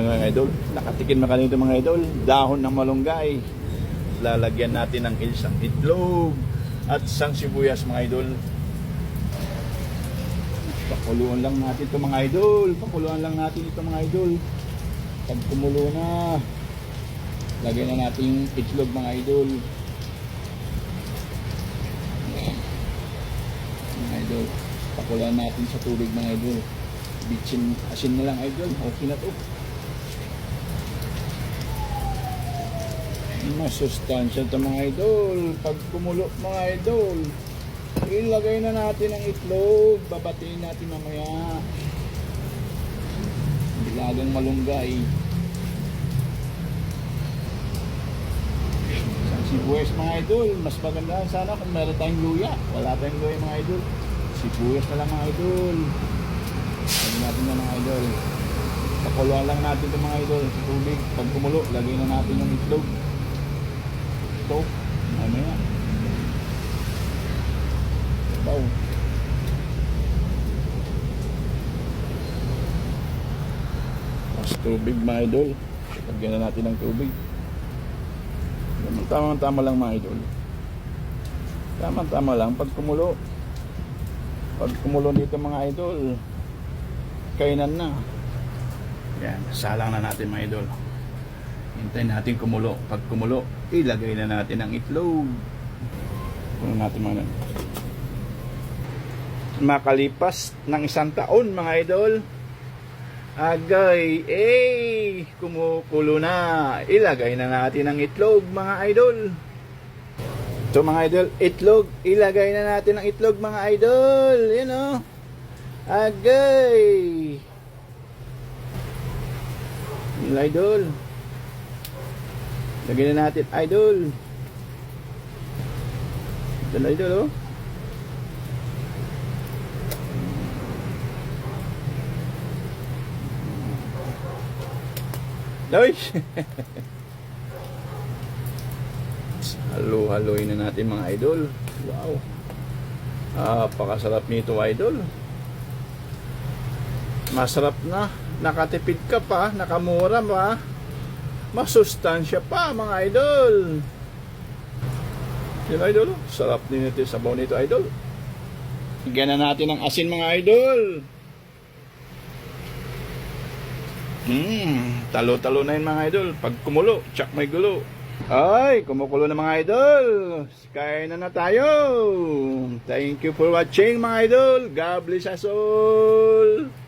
Mga idol, nakatikin na kanito mga idol, dahon ng malunggay. Lalagyan natin ng isang itlog at isang sibuyas mga idol. Pakuluan lang natin ito mga idol. Pakuluan lang natin ito mga idol. Pag kumulo na, lagyan na natin yung itlog mga idol. Mga idol, pakuluan natin sa tubig mga idol. Bitsin, asin na lang idol. Okay na to. Masustansya ito mga idol. Pag kumulo mga idol, ilagay na natin ang itlog. Babatiin natin mamaya. Bilagang malunggay. Isang sibuyas mga idol. Mas maganda sana kung meron tayong luya. Wala tayong luya mga idol. Sibuyas na lang mga idol. Lagyan natin na mga idol. Pakuluan lang natin ito mga idol sa tubig. Pag kumulo, lagay na natin yung itlog. Ito, mamaya. Sabaw. Mas tubig mga idol. Lagyan na natin ng tubig. Tamang tama lang mga idol. Tamang tama lang pag kumulo. Pag kumulo dito mga idol, kainan na. Yan, salang na natin mga idol. Hintayin natin kumulo. Pag kumulo, ilagay na natin ang itlog. Puno natin mga Makalipas ng isang taon mga idol, agay, eh, kumukulo na. Ilagay na natin ang itlog mga idol. So mga idol, itlog, ilagay na natin ang itlog mga idol. Yan o. Agay. Yung idol. Lagyan na natin idol. Ito na idol oh. Uy! Halo-haloy na natin mga idol. Wow. Ah, pakasarap nito idol. Masarap na. Nakatipid ka pa, nakamura pa. Masustansya pa mga idol. Yun idol. Sarap din ito sa sabaw nito idol. Higyan na natin ng asin mga idol. Hmm, talo-talo na yun mga idol. Pag kumulo, tsak may gulo. Ay, kumukulo na mga idol. Kain na na tayo. Thank you for watching mga idol. God bless us all.